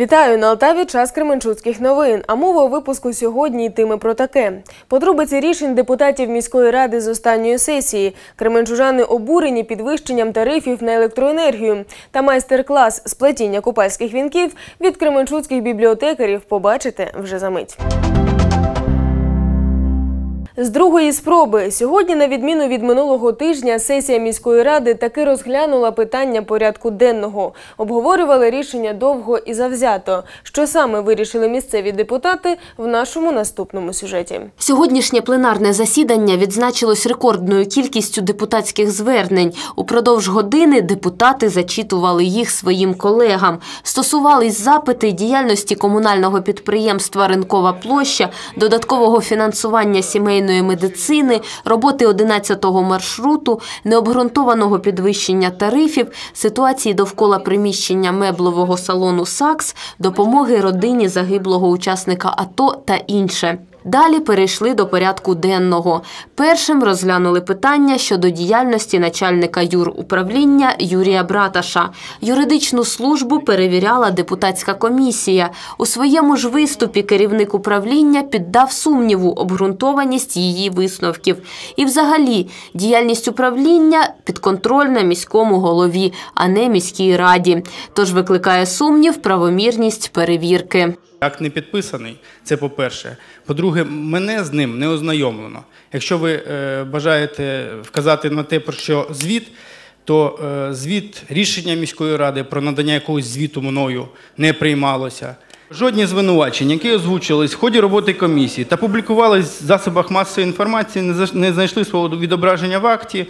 Вітаю на Алтаві. Час Кременчуцьких новин. А мова у випуску сьогодні йтиме про таке: подробиці рішень депутатів міської ради з останньої сесії. Кременчужани обурені підвищенням тарифів на електроенергію та майстер-клас з плетіння купальських вінків від кременчуцьких бібліотекарів. Побачите вже за мить. З другої спроби сьогодні, на відміну від минулого тижня, сесія міської ради таки розглянула питання порядку денного. Обговорювали рішення довго і завзято. Що саме вирішили місцеві депутати в нашому наступному сюжеті. Сьогоднішнє пленарне засідання відзначилось рекордною кількістю депутатських звернень. Упродовж години депутати зачитували їх своїм колегам. Стосувались запити діяльності комунального підприємства Ринкова площа, додаткового фінансування сімейної медицини, роботи 11-го маршруту, необґрунтованого підвищення тарифів, ситуації довкола приміщення меблового салону САКС, допомоги родині загиблого учасника АТО та інше. Далі перейшли до порядку денного. Першим розглянули питання щодо діяльності начальника юруправління Юрія Браташа. Юридичну службу перевіряла депутатська комісія. У своєму ж виступі керівник управління піддав сумніву обґрунтованість її висновків. І взагалі діяльність управління підконтрольна міському голові, а не міській раді. Тож викликає сумнів правомірність перевірки. Акт не підписаний, це по-перше. По-друге, мене з ним не ознайомлено. Якщо ви е, бажаєте вказати на те, про що звіт, то е, звіт рішення міської ради про надання якогось звіту мною не приймалося. Жодні звинувачення, які озвучувались в ході роботи комісії та публікувались в засобах масової інформації, не знайшли свого відображення в акті.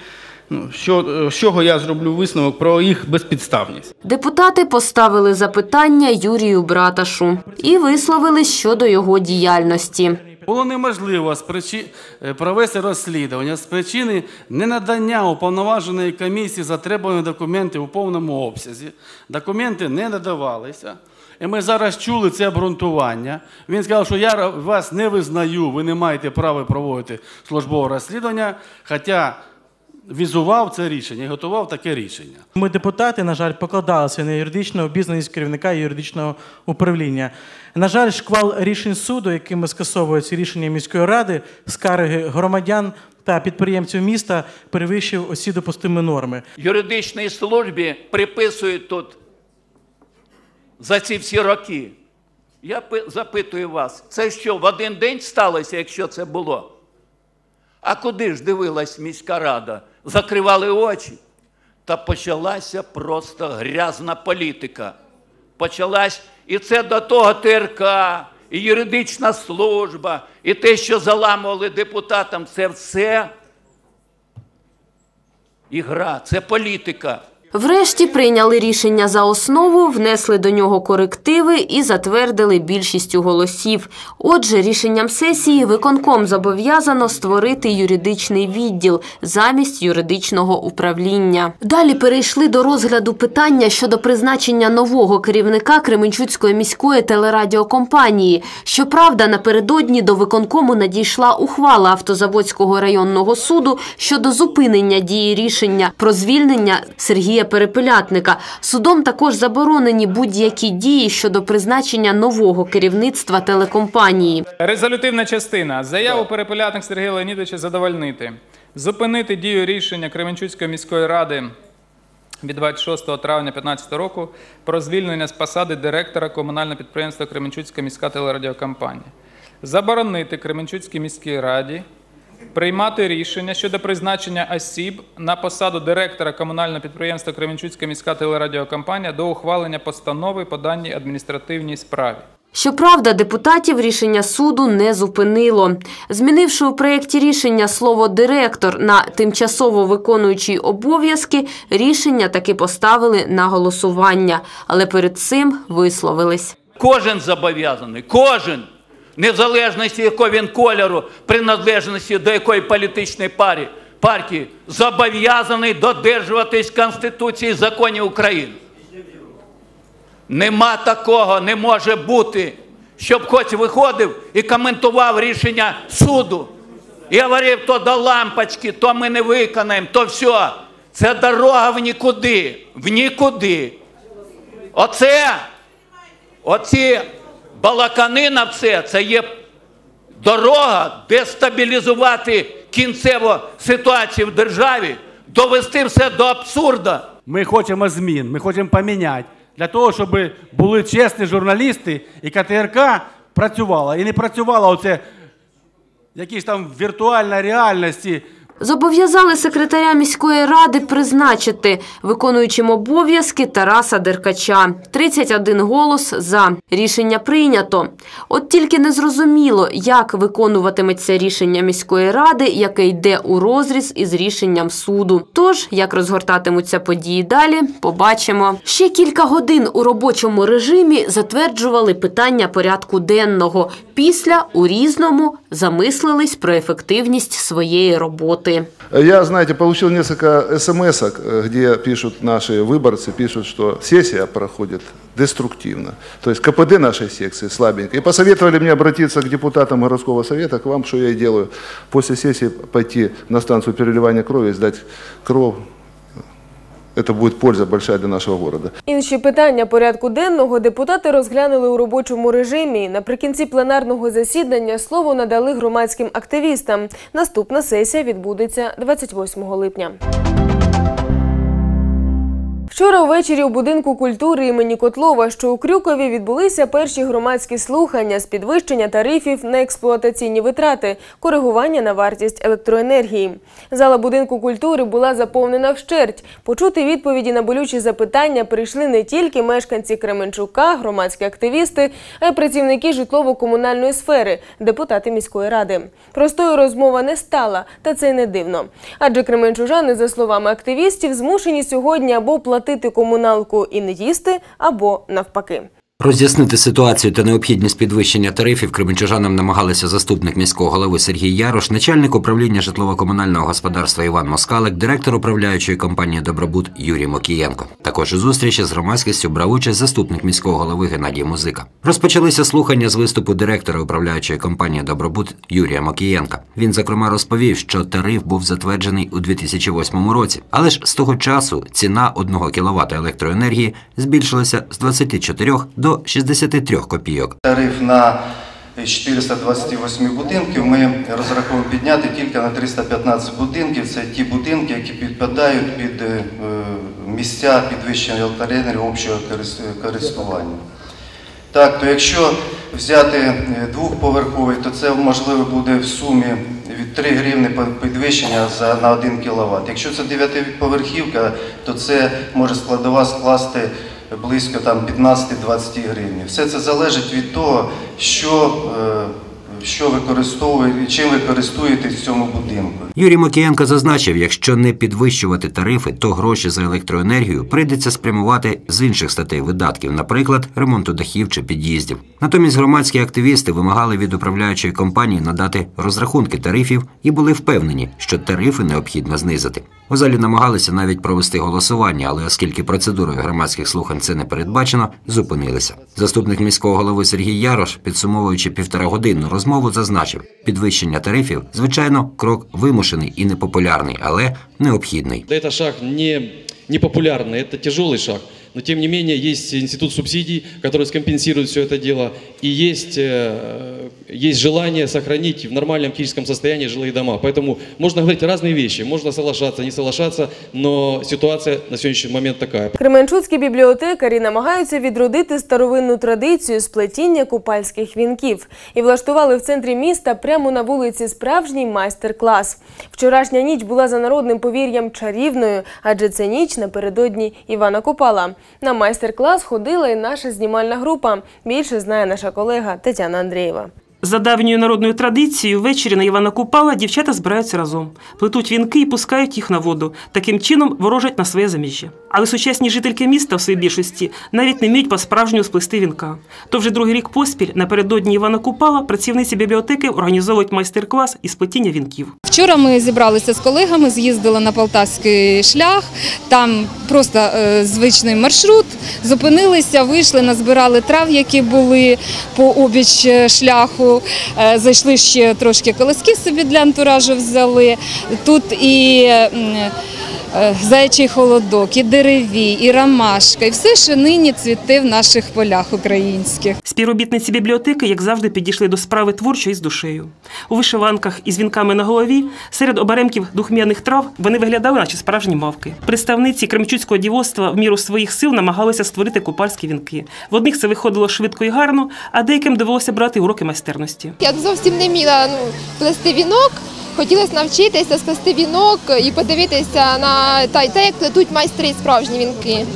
Ну, що, е, з чого я зроблю висновок про їх безпідставність. Депутати поставили запитання Юрію Браташу і висловились щодо його діяльності. Було неможливо е, провести розслідування з причини ненадання уповноваженої комісії затребуваних документів у повному обсязі. Документи не надавалися. І ми зараз чули це обґрунтування. Він сказав, що я вас не визнаю, ви не маєте права проводити службове розслідування, хоча візував це рішення і готував таке рішення. Ми, депутати, на жаль, покладалися на юридичну обізнаність керівника юридичного управління. На жаль, шквал рішень суду, якими скасовується рішення міської ради, скарги громадян та підприємців міста перевищив усі допустимі норми. юридичній службі приписують тут за ці всі роки. Я запитую вас, це що, в один день сталося, якщо це було? А куди ж дивилась міська рада? Закривали очі. Та почалася просто грязна політика. Почалась і це до того ТРК, і юридична служба, і те, що заламували депутатам, це все ігра, це політика. Врешті прийняли рішення за основу, внесли до нього корективи і затвердили більшістю голосів. Отже, рішенням сесії виконком зобов'язано створити юридичний відділ замість юридичного управління. Далі перейшли до розгляду питання щодо призначення нового керівника Кременчуцької міської телерадіокомпанії. Щоправда, напередодні до виконкому надійшла ухвала автозаводського районного суду щодо зупинення дії рішення про звільнення Сергія Перепелятника. Судом також заборонені будь-які дії щодо призначення нового керівництва телекомпанії. Резолютивна частина. Заяву перепелятник Сергія Леонідовича задовольнити. Зупинити дію рішення Кременчуцької міської ради від 26 травня 2015 року про звільнення з посади директора комунального підприємства Кременчуцька міська телерадіокомпанія. Заборонити Кременчуцькій міській раді приймати рішення щодо призначення осіб на посаду директора комунального підприємства Кременчуцька міська телерадіокомпанія до ухвалення постанови по даній адміністративній справі. Щоправда, депутатів рішення суду не зупинило. Змінивши у проєкті рішення слово «директор» на «тимчасово виконуючий обов'язки», рішення таки поставили на голосування, але перед цим висловились. Кожен зобов'язаний, кожен, незалежності якого він кольору, приналежності до якої політичної парі, партії, зобов'язаний додержуватись Конституції і законів України. Нема такого, не може бути, щоб хоч виходив і коментував рішення суду. І говорив, то до лампочки, то ми не виконаємо, то все. Це дорога в нікуди, в нікуди. Оце оці балакани на все, це є дорога дестабілізувати кінцево ситуацію в державі, довести все до абсурда. Ми хочемо змін, ми хочемо поміняти. Для того, щоб були чесні журналісти і КТРК працювала. І не працювала оце якісь там віртуальна реальності. Зобов'язали секретаря міської ради призначити виконуючим обов'язки Тараса Деркача. 31 голос за. Рішення прийнято. От тільки не зрозуміло, як виконуватиметься рішення міської ради, яке йде у розріз із рішенням суду. Тож, як розгортатимуться події далі, побачимо. Ще кілька годин у робочому режимі затверджували питання порядку денного. Після у різному замислились про ефективність своєї роботи. Я, знаете, получил несколько смс где пишут наши выборцы, пишут, что сессия проходит деструктивно. То есть КПД нашей секции слабенько. И посоветовали мне обратиться к депутатам городского совета, к вам, что я и делаю. После сессии пойти на станцию переливания крови, сдать кровь. Это будет польза большая для нашого города. Інші питання порядку денного депутати розглянули у робочому режимі. Наприкінці пленарного засідання слово надали громадським активістам. Наступна сесія відбудеться 28 липня. Вчора ввечері у будинку культури імені Котлова, що у Крюкові, відбулися перші громадські слухання з підвищення тарифів на експлуатаційні витрати, коригування на вартість електроенергії. Зала будинку культури була заповнена вщерть. Почути відповіді на болючі запитання прийшли не тільки мешканці Кременчука, громадські активісти, а й працівники житлово-комунальної сфери, депутати міської ради. Простою розмова не стала, та це й не дивно. Адже кременчужани, за словами активістів, змушені сьогодні або платити комуналку і не їсти, або навпаки. Роз'яснити ситуацію та необхідність підвищення тарифів кременчужанам намагалися заступник міського голови Сергій Ярош, начальник управління житлово-комунального господарства Іван Москалик, директор управляючої компанії Добробут Юрій Мокієнко. Також у зустрічі з громадськістю брав участь заступник міського голови Геннадій Музика. Розпочалися слухання з виступу директора управляючої компанії Добробут Юрія Мокієнка. Він зокрема розповів, що тариф був затверджений у 2008 році, але ж з того часу ціна 1 кВт електроенергії збільшилася з 24 до 63 копійок. Тариф на 428 будинків ми розраховуємо підняти тільки на 315 будинків. Це ті будинки, які підпадають під е, місця підвищення електроенергії общого корис- користування. Так, то якщо взяти е, двохповерховий, то це можливо буде в сумі від 3 гривни по- підвищення за, на 1 кВт. Якщо це 9-поверхівка, то це може складова скласти близько там 15-20 гривень. Все це залежить від того, що, е, що ви користовуєте, чим ви користуєтесь в цьому будинку. Юрій Мокієнко зазначив, якщо не підвищувати тарифи, то гроші за електроенергію прийдеться спрямувати з інших статей видатків, наприклад, ремонту дахів чи під'їздів. Натомість громадські активісти вимагали від управляючої компанії надати розрахунки тарифів і були впевнені, що тарифи необхідно знизити. У залі намагалися навіть провести голосування, але оскільки процедурою громадських слухань це не передбачено, зупинилися. Заступник міського голови Сергій Ярош, підсумовуючи півторагодинну розмову, зазначив, підвищення тарифів, звичайно, крок вимушений і непопулярний, але необхідний. Да, это шаг не, не популярный, это тяжелый шаг. Но тем не менее есть институт субсидий, который скомпенсирует все это дело. И есть, э, есть желание сохранить в нормальном физическом состоянии жилые дома. Поэтому можно говорить разные вещи. Можно соглашаться, не соглашаться, но ситуация на сегодняшний момент такая. Кременчуцькі бібліотекарі намагаються відродити старовинну традицію сплетіння купальських вінків і влаштували в центрі міста прямо на вулиці справжній майстер-клас. Вчорашня ніч була за народним повір'ям чарівною, адже це ніч напередодні Івана Купала. На майстер-клас ходила і наша знімальна група. Більше знає наша колега Тетяна Андрієва. За давньою народною традицією, ввечері на Івана Купала дівчата збираються разом, плетуть вінки і пускають їх на воду. Таким чином ворожать на своє заміжжя. Але сучасні жительки міста в своїй більшості навіть не вміють по-справжньому сплести вінка. То вже другий рік поспіль напередодні Івана Купала працівниці бібліотеки організовують майстер-клас із плетіння вінків. Вчора ми зібралися з колегами, з'їздили на Полтавський шлях. Там просто е, звичний маршрут. Зупинилися, вийшли, назбирали трав, які були по обіч е, шляху. Е, зайшли ще трошки колоски собі для антуражу взяли. Тут і е, заячий холодок, і дереві, і ромашка, і все, що нині цвіте в наших полях українських. Співробітниці бібліотеки, як завжди, підійшли до справи творчо і з душею. У вишиванках із вінками на голові, серед оберемків духмяних трав, вони виглядали, наче справжні мавки. Представниці кремчуцького дівоцтва в міру своїх сил намагалися створити купальські вінки. В одних це виходило швидко і гарно, а деяким довелося брати уроки майстерності. Я зовсім не вміла ну, плести вінок. Хотілося навчитися сплести вінок і подивитися на те, як плетуть майстри справжні вінки,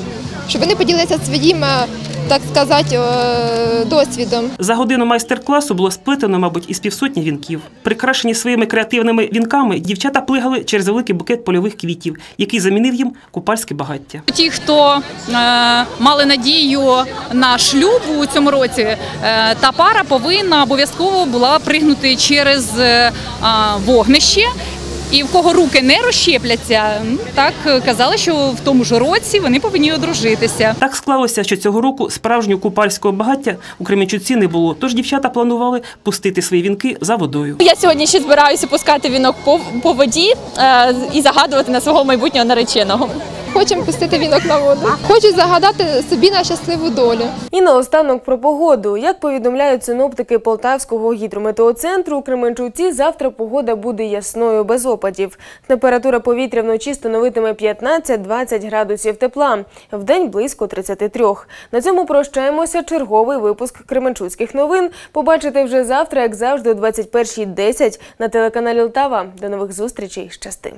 щоб вони поділилися своїм, е, так сказати, е, досвідом. За годину майстер-класу було сплетено, мабуть, із півсотні вінків. Прикрашені своїми креативними вінками, дівчата плигали через великий букет польових квітів, який замінив їм купальське багаття. Ті, хто е, мали надію на шлюб у цьому році, е, та пара повинна обов'язково була пригнути через е, вогнище. І в кого руки не розщепляться, так е, казали, що в тому ж році вони повинні одружитися. Так склалося, що цього року справжнього купальського багаття у Кременчуці не було, тож дівчата планували пустити свої вінки за водою. Я сьогодні ще збираюся пускати вінок по, по воді е, і загадувати на свого майбутнього нареченого. Хочемо пустити вінок на воду. Хочу загадати собі на щасливу долю. І наостанок про погоду. Як повідомляють синоптики Полтавського гідрометеоцентру, у Кременчуці завтра погода буде ясною без опадів. Температура повітря вночі становитиме 15-20 градусів тепла, вдень близько 33. На цьому прощаємося. Черговий випуск Кременчуцьких новин. Побачите вже завтра, як завжди, о 21.10 на телеканалі Лтава. До нових зустрічей. Щасти!